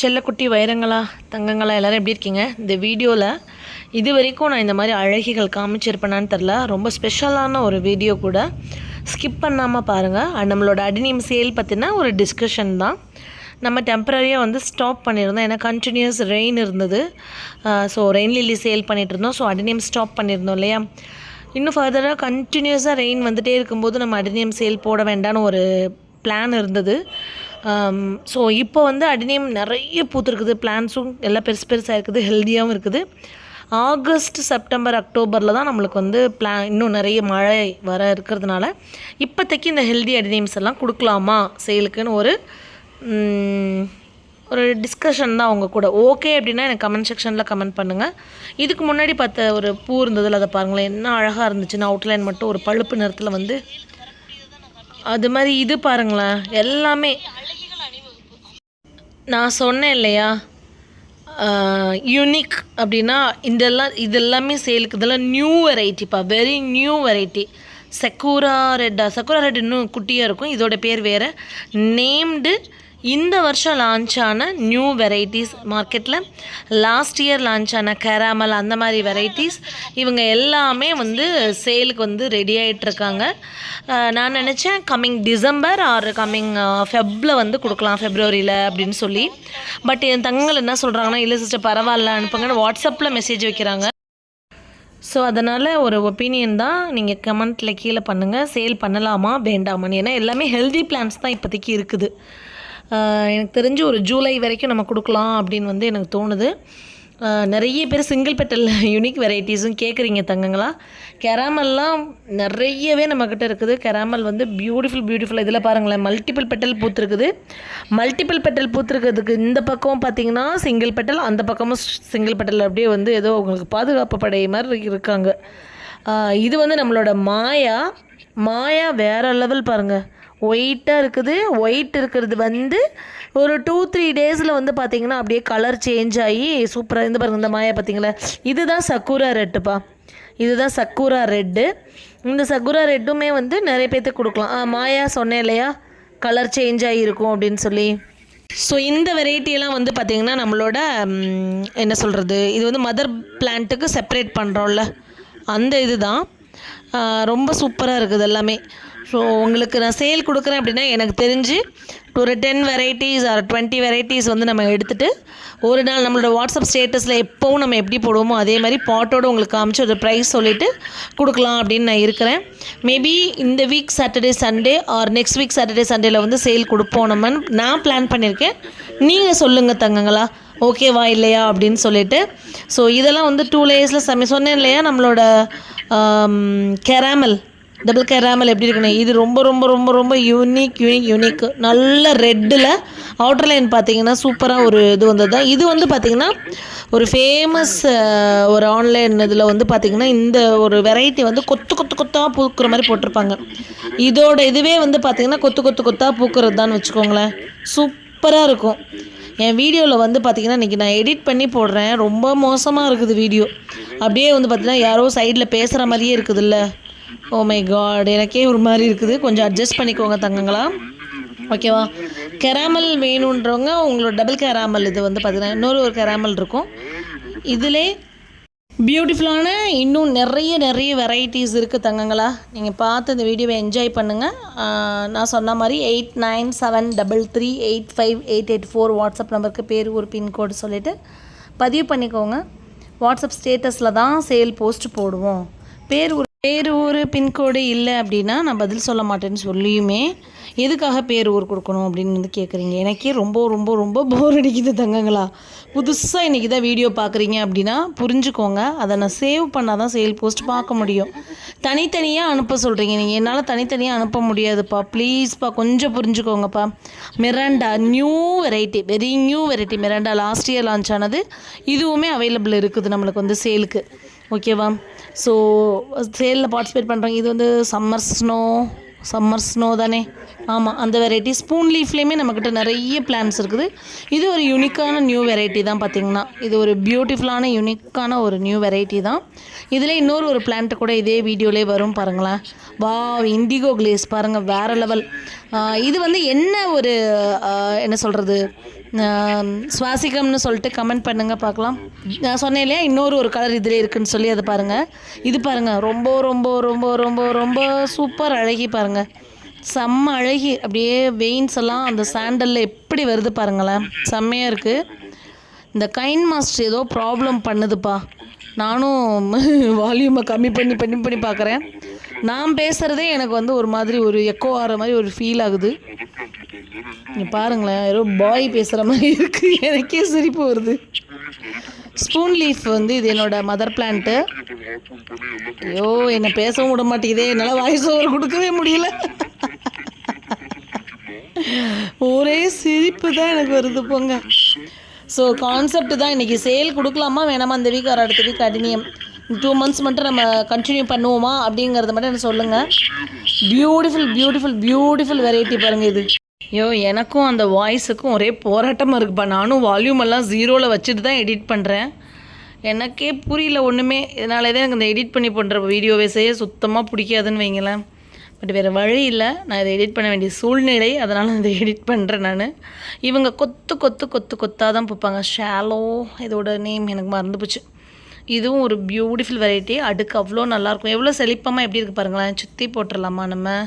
செல்லக்குட்டி வைரங்களா தங்கங்களா எல்லாரும் எப்படி இருக்கீங்க? இந்த வீடியோவில் இது வரைக்கும் நான் இந்த மாதிரி அழகிகள் காமிச்சிருப்பேனான்னு தெரில ரொம்ப ஸ்பெஷலான ஒரு வீடியோ கூட. ஸ்கிப் பண்ணாமல் பாருங்கள் அண்ட் நம்மளோட அடினியம் சேல் பற்றின ஒரு டிஸ்கஷன் தான். நம்ம டெம்பரரியாக வந்து ஸ்டாப் பண்ணியிருந்தோம். ஏன்னா கண்டினியூஸ் ரெயின் இருந்தது. ஸோ ரெயின் லில்லி சேல் பண்ணிகிட்டு இருந்தோம். ஸோ அடினியம் ஸ்டாப் பண்ணியிருந்தோம் இல்லையா? இன்னும் ஃபர்தராக கண்டினியூஸாக ரெயின் வந்துகிட்டே இருக்கும்போது நம்ம அடினியம் சேல் போட வேண்டாம்னு ஒரு பிளான் இருந்தது. Um, ஸோ இப்போ வந்து அடினியம் நிறைய பூத்துருக்குது. பிளான்ஸும் எல்லாம் பெருசு பெருசாக இருக்குது. ஹெல்த்தியாகவும் இருக்குது. ஆகஸ்ட் செப்டம்பர் அக்டோபரில் தான் நம்மளுக்கு வந்து பிளா இன்னும் நிறைய மழை வர இருக்கிறதுனால இப்போதைக்கு இந்த ஹெல்தி அடினியம்ஸ் எல்லாம் கொடுக்கலாமா சேலுக்குன்னு ஒரு ஒரு டிஸ்கஷன் தான் அவங்க கூட. ஓகே அப்படின்னா எனக்கு கமெண்ட் செக்ஷனில் கமெண்ட் பண்ணுங்கள் இதுக்கு முன்னாடி பார்த்த ஒரு பூ இருந்ததில் அதை பாருங்களேன். என்ன அழகாக இருந்துச்சுன்னா அவுட்லைன் மட்டும் ஒரு பழுப்பு நிறத்தில் வந்து. அது மாதிரி இது பாருங்களேன். எல்லாமே நான் சொன்னேன் இல்லையா? யூனிக் அப்படின்னா இதெல்லாம் இதெல்லாமே சேலுக்கு இதெல்லாம் நியூ வெரைட்டிப்பா வெரி நியூ வெரைட்டி செக்கூரா ரெட்டா செக்கூரா ரெட் இன்னும் குட்டியாக இருக்கும். இதோட பேர் வேறு. நேம்டு இந்த வருஷம் லான்ச் ஆன நியூ வெரைட்டிஸ் மார்க்கெட்டில் லாஸ்ட் இயர் லான்ச் ஆன கேராமல் அந்த மாதிரி வெரைட்டிஸ் இவங்க எல்லாமே வந்து சேலுக்கு வந்து ரெடி ஆகிட்டுருக்காங்க நான் நினச்சேன் கம்மிங் டிசம்பர் ஆர் கம்மிங் ஃபெப்பில் வந்து கொடுக்கலாம் ஃபெப்ரவரியில் அப்படின்னு சொல்லி. பட் என் தங்கங்கள் என்ன சொல்கிறாங்கன்னா இல்லை சிஸ்டர் பரவாயில்ல அனுப்புங்கன்னு வாட்ஸ்அப்பில் மெசேஜ் வைக்கிறாங்க. ஸோ அதனால் ஒரு ஒப்பீனியன் தான் நீங்கள் கமெண்ட்டில் கீழே பண்ணுங்கள் சேல் பண்ணலாமா வேண்டாமான்னு. ஏன்னா எல்லாமே ஹெல்தி பிளான்ஸ் தான் இப்போதைக்கு இருக்குது. எனக்கு தெரிஞ்சு ஒரு ஜூலை வரைக்கும் நம்ம கொடுக்கலாம் அப்படின்னு வந்து எனக்கு தோணுது. நிறைய பேர் சிங்கிள் பெட்டல் யூனிக் வெரைட்டிஸும் கேட்குறீங்க தங்கங்களா. கெராமல்லாம் நிறையவே நம்மக்கிட்ட இருக்குது. கெராமல் வந்து பியூட்டிஃபுல் பியூட்டிஃபுல் இதில் பாருங்களேன். மல்டிபிள் பெட்டல் பூத்துருக்குது. மல்டிபிள் பெட்டல் பூத்துருக்கிறதுக்கு இந்த பக்கம் பார்த்தீங்கன்னா சிங்கிள் பெட்டல் அந்த பக்கமும் சிங்கிள் பெட்டல் அப்படியே வந்து ஏதோ உங்களுக்கு பாதுகாப்பு படை மாதிரி இருக்காங்க. இது வந்து நம்மளோட மாயா. மாயா வேறு லெவல் பாருங்கள் ஒயிட்டாக இருக்குது. ஒயிட் இருக்கிறது வந்து ஒரு டூ த்ரீ டேஸில் வந்து பார்த்தீங்கன்னா அப்படியே கலர் சேஞ்ச் ஆகி சூப்பராக இருந்து பாருங்க இந்த மாயா பார்த்தீங்களா இதுதான் சக்கூரா ரெட்டுப்பா இதுதான் சக்கூரா ரெட்டு இந்த சக்குரா ரெட்டுமே வந்து நிறைய பேர்த்துக்கு கொடுக்கலாம். ஆ மாயா சொன்னேன் இல்லையா? கலர் சேஞ்ச் ஆகிருக்கும் அப்படின்னு சொல்லி. ஸோ இந்த வெரைட்டியெல்லாம் வந்து பார்த்திங்கன்னா நம்மளோட என்ன சொல்கிறது இது வந்து மதர் பிளான்ட்டுக்கு செப்பரேட் பண்ணுறோம்ல அந்த இது தான் ரொம்ப சூப்பராக இருக்குது எல்லாமே. ஸோ உங்களுக்கு நான் சேல் கொடுக்குறேன் அப்படின்னா எனக்கு தெரிஞ்சு ஒரு ten varieties or twenty varieties வந்து நம்ம எடுத்துகிட்டு ஒரு நாள் நம்மளோட வாட்ஸ்அப் ஸ்டேட்டஸில் எப்போவும் நம்ம எப்படி போடுவோமோ அதே மாதிரி பாட்டோடு உங்களுக்கு காமிச்சு ஒரு ப்ரைஸ் சொல்லிவிட்டு கொடுக்கலாம் அப்படின்னு நான் இருக்கிறேன். மேபி இந்த week Saturday Sunday or next week Saturday சண்டேல வந்து சேல் கொடுப்போம் நம்ம. நான் பிளான் பண்ணியிருக்கேன். நீங்கள் சொல்லுங்கள் தங்கங்களா. ஓகேவா இல்லையா அப்படின்னு சொல்லிட்டு. ஸோ இதெல்லாம் வந்து டூ லேயர்ஸில் சமை சொன்னேன் இல்லையா? நம்மளோட கெராமல் டபுள் கேராமல் எப்படி இருக்குன்னு? இது ரொம்ப ரொம்ப ரொம்ப ரொம்ப யூனிக் யூனிக் யூனிக் நல்ல ரெட்டில் அவுட்டர் லைன் பார்த்தீங்கன்னா சூப்பராக ஒரு இது வந்தது தான் இது வந்து பார்த்தீங்கன்னா ஒரு ஃபேமஸ் ஒரு ஆன்லைன் இதில் வந்து பார்த்தீங்கன்னா இந்த ஒரு வெரைட்டி வந்து கொத்து கொத்து கொத்தாக பூக்கிற மாதிரி போட்டிருப்பாங்க. இதோட இதுவே வந்து பார்த்தீங்கன்னா கொத்து கொத்து கொத்தாக பூக்கிறது தான் வச்சுக்கோங்களேன். சூப்பராக இருக்கும். என் வீடியோவில் வந்து பார்த்தீங்கன்னா இன்றைக்கி நான் எடிட் பண்ணி போடுறேன். ரொம்ப மோசமாக இருக்குது வீடியோ. அப்படியே வந்து பார்த்தீங்கன்னா யாரோ சைடில் பேசுகிற மாதிரியே இருக்குதுல்ல. ஓ மை காட் எனக்கே ஒரு மாதிரி இருக்குது. கொஞ்சம் அட்ஜஸ்ட் பண்ணிக்கோங்க தங்கங்களா. ஓகேவா கெராமல் வேணுன்றவங்க உங்களோட டபுள் கெராமல் இது வந்து பார்த்தீங்கன்னா இன்னொரு ஒரு கெராமல் இருக்கும். இதிலே பியூட்டிஃபுல்லான இன்னும் நிறைய நிறைய வெரைட்டிஸ் இருக்குது தங்கங்களா. நீங்கள் பார்த்து இந்த வீடியோவை என்ஜாய் பண்ணுங்கள் நான் சொன்ன மாதிரி eight nine seven double three eight five eight eight four WhatsApp நம்பருக்கு பேர் ஒரு பின்கோடு சொல்லிவிட்டு பதிவு பண்ணிக்கோங்க. வாட்ஸ்அப் ஸ்டேட்டஸில் தான் சேல் போஸ்ட் போடுவோம். பேர் பேர் ஊர் பின்கோடு இல்லை அப்படின்னா நான் பதில் சொல்ல மாட்டேன்னு சொல்லியுமே எதுக்காக பேர் ஊர் கொடுக்கணும் அப்படின்னு வந்து கேட்குறீங்க எனக்கே ரொம்ப ரொம்ப ரொம்ப போர் அடிக்குது தங்கங்களா. புதுசாக இன்றைக்கி தான் வீடியோ பார்க்குறீங்க அப்படின்னா புரிஞ்சுக்கோங்க. அதை நான் சேவ் பண்ணால் தான் சேல் போஸ்ட் பார்க்க முடியும். தனித்தனியாக அனுப்ப சொல்கிறீங்க நீங்கள் என்னால் தனித்தனியாக அனுப்ப முடியாதுப்பா. ப்ளீஸ்ப்பா கொஞ்சம் புரிஞ்சுக்கோங்கப்பா. Miranda new variety very new variety Miranda last year launch ஆனது. இதுவுமே அவைலபிள் இருக்குது நம்மளுக்கு வந்து சேலுக்கு ஓகேவா ஸோ சேலில் பார்ட்டிசிபேட் பண்ணுறாங்க இது வந்து சம்மர் ஸ்னோ சம்மர் ஸ்னோ தானே? ஆமாம் அந்த வெரைட்டி ஸ்பூன் லீஃப்லேயுமே நம்மக்கிட்ட நிறைய பிளான்ஸ் இருக்குது. இது ஒரு யூனிக்கான நியூ வெரைட்டி தான் பார்த்திங்கன்னா இது ஒரு பியூட்டிஃபுல்லான யூனிக்கான ஒரு நியூ வெரைட்டி தான். இதில் இன்னொரு ஒரு பிளான்ட் கூட இதே வீடியோலே வரும் பாருங்களேன். வா இண்டிகோ கிளேஸ் பாருங்கள் வேறு லெவல் இது வந்து என்ன ஒரு என்ன சொல்கிறது சுவாசிகம்னு சொல்லிட்டு கமெண்ட் பண்ணுங்கள் பார்க்கலாம். நான் சொன்னேன் இல்லையா இன்னொரு ஒரு கலர் இதில் இருக்குதுன்னு சொல்லி அதை பாருங்கள் இது பாருங்கள் ரொம்ப ரொம்ப ரொம்ப ரொம்ப ரொம்ப சூப்பர் அழகி பாருங்கள் செம்ம அழகி. அப்படியே வெயின்ஸ் எல்லாம் அந்த சாண்டலில் எப்படி வருது பாருங்களேன். செம்மையாக இருக்குது இந்த கைன் மாஸ்டர் ஏதோ ப்ராப்ளம் பண்ணுதுப்பா. நானும் வால்யூமை கம்மி பண்ணி பண்ணி பண்ணி பார்க்குறேன் நான் பேசுகிறதே எனக்கு வந்து ஒரு மாதிரி ஒரு எக்கோ ஆகிற மாதிரி ஒரு ஃபீல் ஆகுது. நீ பாருங்களேன் ஏதோ பாய் பேசுகிற மாதிரி இருக்குது எனக்கே சிரிப்பு வருது. ஸ்பூன் லீஃப் வந்து இது என்னோட மதர் பிளான்ட்டு ஐயோ என்னை பேசவும் விட மாட்டேங்குதே. என்னால் வாய்ஸ் ஓவர் கொடுக்கவே முடியல. ஒரே சிரிப்பு தான் எனக்கு வருது போங்க. ஸோ கான்செப்ட் தான். இன்றைக்கி சேல் கொடுக்கலாமா வேணாமா? இந்த வீக் ஆர் அடுத்த வீக் அடினியம். டூ மந்த்ஸ் மட்டும் நம்ம கண்டினியூ பண்ணுவோமா அப்படிங்கிறத மட்டும் எனக்கு சொல்லுங்கள் பியூட்டிஃபுல் பியூட்டிஃபுல் பியூட்டிஃபுல் வெரைட்டி பாருங்கள் இது. ஐயோ எனக்கும் அந்த வாய்ஸுக்கும் ஒரே போராட்டமாக இருக்குப்பா. நானும் வால்யூம் எல்லாம் ஜீரோவில் வச்சுட்டு தான் எடிட் பண்ணுறேன் எனக்கே புரியல ஒன்றுமே இதனால தான் எனக்கு இந்த எடிட் பண்ணி பண்ணுற வீடியோவே செய்ய சுத்தமாக பிடிக்காதுன்னு வைங்களேன். பட் வேறு வழி இல்லை. நான் இதை எடிட் பண்ண வேண்டிய சூழ்நிலை. அதனால் இதை எடிட் பண்ணுறேன் நான். இவங்க கொத்து கொத்து கொத்து கொத்தாக தான் பூப்பாங்க. ஷாலோ இதோட நேம் எனக்கு மறந்து போச்சு. இதுவும் ஒரு பியூட்டிஃபுல் வெரைட்டி அடுக்கு அவ்வளோ நல்லாயிருக்கும் எவ்வளோ செழிப்பமாக எப்படி இருக்குது பாருங்களேன். சுற்றி போட்டுடலாமா நம்ம?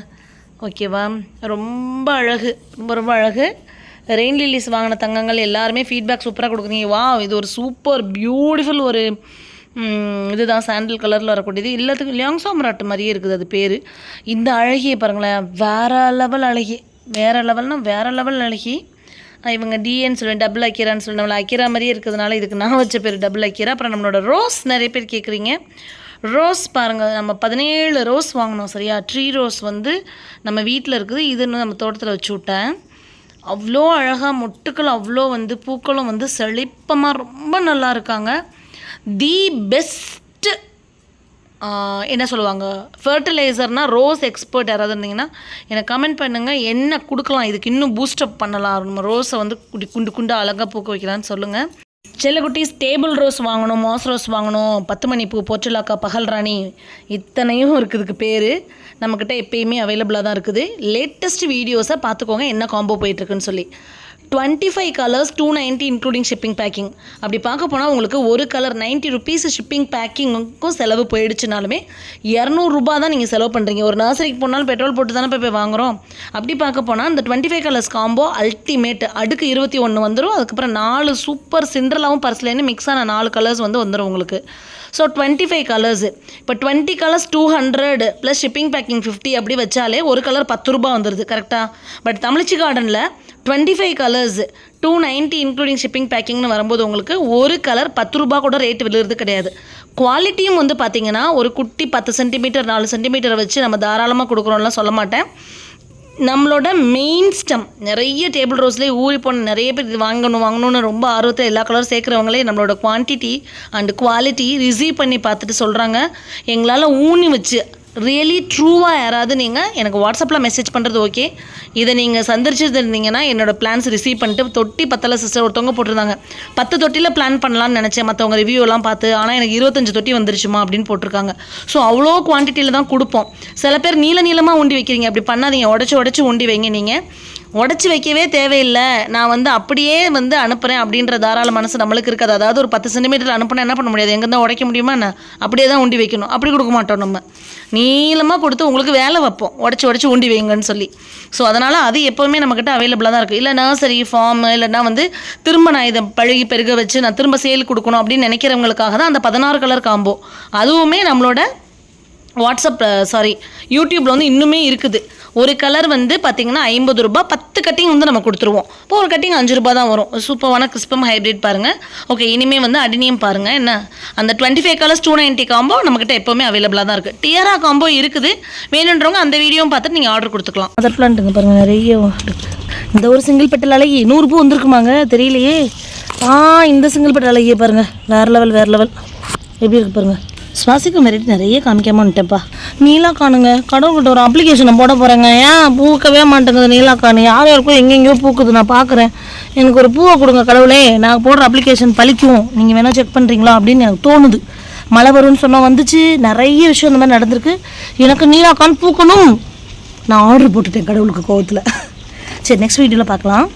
ஓகேவா? ரொம்ப அழகு. ரொம்ப ரொம்ப அழகு. ரெயின் லில்லிஸ் வாங்கின தங்கங்கள் எல்லாருமே ஃபீட்பேக் சூப்பராக கொடுக்குறீங்க. வா இது ஒரு சூப்பர் பியூட்டிஃபுல் ஒரு இதுதான். சாண்டில் கலரில் வரக்கூடியது. எல்லாத்துக்கும் லியாங் சாம்ராட்டு மாதிரியே இருக்குது அது பேர். இந்த அழகியை பாருங்களேன். வேற லெவல் அழகி. வேறு லெவல்னால் வேறு லெவல் அழகி. இவங்க டிஎன்னு சொல்லுவேன். டபுள் அக்கீரான்னு சொல்லி நம்மளை அக்கீரா மாதிரியே இருக்கிறதுனால இதுக்கு நான் வச்ச பேர் டபுள் அக்கீரா. அப்புறம் நம்மளோட ரோஸ் நிறைய பேர் கேட்குறீங்க ரோஸ் பாருங்கள் நம்ம பதினேழு ரோஸ் வாங்கினோம் சரியா? ட்ரீ ரோஸ் வந்து நம்ம வீட்டில் இருக்குது. இதுன்னு நம்ம தோட்டத்தில் வச்சு விட்டேன். அவ்வளோ அழகாக மொட்டுக்கள் அவ்வளோ வந்து பூக்களும் வந்து செழிப்பமாக ரொம்ப நல்லா இருக்காங்க. தி பெஸ்ட்டு என்ன சொல்லுவாங்க? ஃபர்டிலைசர்னால் ரோஸ் எக்ஸ்பர்ட் யாராவது இருந்தீங்கன்னா எனக்கு கமெண்ட் பண்ணுங்கள் என்ன கொடுக்கலாம்? இதுக்கு இன்னும் பூஸ்டப் பண்ணலாம். நம்ம ரோஸை வந்து குடி குண்டு குண்டு அழகாக பூக்க வைக்கலான்னு சொல்லுங்கள் செல்லக்குட்டீஸ் டேபிள் ரோஸ் வாங்கணும் மாஸ் ரோஸ் வாங்கணும் பத்து மணி பூ பொற்றலாக்கா பகல் ராணி இத்தனையும் இருக்குதுக்கு பேர். நம்மக்கிட்ட எப்பயுமே அவைலபிளாக தான் இருக்குது. லேட்டஸ்ட் வீடியோஸை பார்த்துக்கோங்க என்ன காம்போ போயிட்டுருக்குன்னு சொல்லி. Twenty five colours two ninety including shipping packing அப்படி பார்க்க போனால் உங்களுக்கு ஒரு கலர் 90 ருபீஸ் ஷிப்பிங் பேக்கிங்க்கும் செலவு போயிடுச்சுனாலுமே இரநூறுபா தான் நீங்கள் செலவு பண்ணுறீங்க ஒரு நர்சரிக்கு போனாலும் பெட்ரோல் போட்டு தானே போய் போய் வாங்குறோம். அப்படி பார்க்க போனால் இந்த twenty five colours combo ultimate அடுக்கு இருபத்தி ஒன்று வந்துடும் அதுக்கப்புறம் நாலு சூப்பர் சிண்ட்ரலாவும் பர்ஸ்லேருந்து மிக்ஸ் ஆன நாலு கலர்ஸ் வந்து வந்துடும் உங்களுக்கு. ஸோ டுவெண்ட்டி ஃபைவ் கலர்ஸ் இப்போ twenty colours two hundred plus shipping packing fifty அப்படி வச்சாலே ஒரு கலர் பத்து ரூபா வந்துடுது கரெக்டாக பட் தமிழ்ச்சி கார்டனில் twenty five colours two ninety including shipping பேக்கிங்னு வரும்போது உங்களுக்கு ஒரு கலர் பத்து ரூபா கூட ரேட் விழுறது கிடையாது. குவாலிட்டியும் வந்து பார்த்தீங்கன்னா ஒரு குட்டி பத்து சென்டிமீட்டர் நாலு சென்டிமீட்டர் வச்சு நம்ம தாராளமாக கொடுக்குறோம்லாம் சொல்ல மாட்டேன். நம்மளோட மெயின் ஸ்டம் நிறைய டேபிள் ரோஸ்லேயே ஊறி போன நிறைய பேர் இது வாங்கணும் வாங்கணும்னு ரொம்ப ஆர்வத்தில் எல்லா கலரும் சேர்க்குறவங்களே நம்மளோட குவான்டிட்டி அண்ட் குவாலிட்டி ரிசீவ் பண்ணி பார்த்துட்டு சொல்கிறாங்க எங்களால் ஊனி வச்சு ரியலி ட்ரூவாக யாராவது நீங்கள் எனக்கு வாட்ஸ்அப்பில் மெசேஜ் பண்ணுறது ஓகே இதை நீங்கள் சந்தரிச்சிட்டு இருந்தீங்கன்னா என்னோட பிளான்ஸ் ரிசீவ் பண்ணிட்டு தொட்டி பத்தலை சிஸ்டர் ஒருத்தவங்க போட்டிருந்தாங்க. பத்து தொட்டியில் பிளான் பண்ணலாம்னு நினச்சேன். மற்றவங்க ரிவ்யூலாம் பார்த்து ஆனால் எனக்கு இருபத்தஞ்சு தொட்டி வந்துருச்சுமா அப்படின்னு போட்டிருக்காங்க. ஸோ அவ்வளோ குவான்டிட்டியில் தான் கொடுப்போம். சில பேர் நீள நீளமாக உண்டி வைக்கிறீங்க. அப்படி பண்ணாதீங்க. உடச்சி உடச்சி உண்டி வைங்க நீங்கள் உடச்சி வைக்கவே தேவையில்லை. நான் வந்து அப்படியே வந்து அனுப்புகிறேன் அப்படின்ற தாராள மனசு நம்மளுக்கு இருக்காது. அதாவது ஒரு பத்து சென்டிமீட்டர் அனுப்புனா என்ன பண்ண முடியாது? எங்கே தான் உடைக்க முடியுமா என்ன? அப்படியே தான் உண்டி வைக்கணும். அப்படி கொடுக்க மாட்டோம் நம்ம. நீளமாக கொடுத்து உங்களுக்கு வேலை வைப்போம். உடச்சி உடச்சி உண்டி வைங்கன்னு சொல்லி. ஸோ அதனால் அது எப்போவுமே நம்மக்கிட்ட அவைலபிளாக தான் இருக்குது இல்லை நர்சரி ஃபார்ம் இல்லைன்னா வந்து திரும்ப நான் இதை பழகி பெருக வச்சு நான் திரும்ப சேல் கொடுக்கணும் அப்படின்னு நினைக்கிறவங்களுக்காக தான் அந்த பதினாறு கலர் காம்போ அதுவுமே நம்மளோட வாட்ஸ்அப் சாரி யூடியூப்பில் வந்து இன்னுமே இருக்குது. ஒரு கலர் வந்து பார்த்தீங்கன்னா ஐம்பது ரூபாய் பத்து கட்டிங் வந்து நம்ம கொடுத்துருவோம். இப்போ ஒரு கட்டிங் அஞ்சு ரூபாய் தான் வரும். சூப்பரான கிறிஸ்பம் ஹைப்ரிட் பாருங்கள் ஓகே இனிமேல் வந்து அடினியம் பாருங்கள் என்ன? அந்த twenty five colours two ninety combo நம்மக்கிட்ட எப்போவுமே அவைலபிளாக தான் இருக்குது டியரா காம்போ இருக்குது. வேணுன்றவங்க அந்த வீடியோவும் பார்த்துட்டு நீங்கள் ஆர்டர் கொடுத்துக்கலாம். அதர் பிளான்ட்டுங்க பாருங்கள் நிறைய இந்த ஒரு சிங்கிள் பெட்டல் அழகி நூறு பூ வந்திருக்குமாங்க? தெரியலையே. ஆ இந்த சிங்கிள் பெட்டல் அழகியே பாருங்கள் வேறு லெவல் வேறு லெவல் எப்படி இருக்கு பாருங்கள் சுவாசிக்க வெரைட்டி நிறைய காமிக்காம நீலா காணுங்க. கடவுள்கிட்ட ஒரு அப்ளிகேஷனை போட போகிறேங்க ஏன் பூக்கவே மாட்டேங்குது நீலா காணு? யார் யாருக்கும் எங்கெங்கேயோ பூக்குது. நான் பார்க்குறேன். எனக்கு ஒரு பூவை கொடுங்க கடவுளே. நான் போடுற அப்ளிகேஷன் பழிக்கும். நீங்கள் வேணால் செக் பண்ணுறீங்களா அப்படின்னு எனக்கு தோணுது. மழை வரும்னு சொன்னால் வந்துச்சு. நிறைய விஷயம் இந்த மாதிரி நடந்திருக்கு. எனக்கு நீலாக்கான் பூக்கணும். நான் ஆர்டர் போட்டுட்டேன் கடவுளுக்கு கோவத்தில். சரி நெக்ஸ்ட் வீடியோவில் பார்க்கலாம்.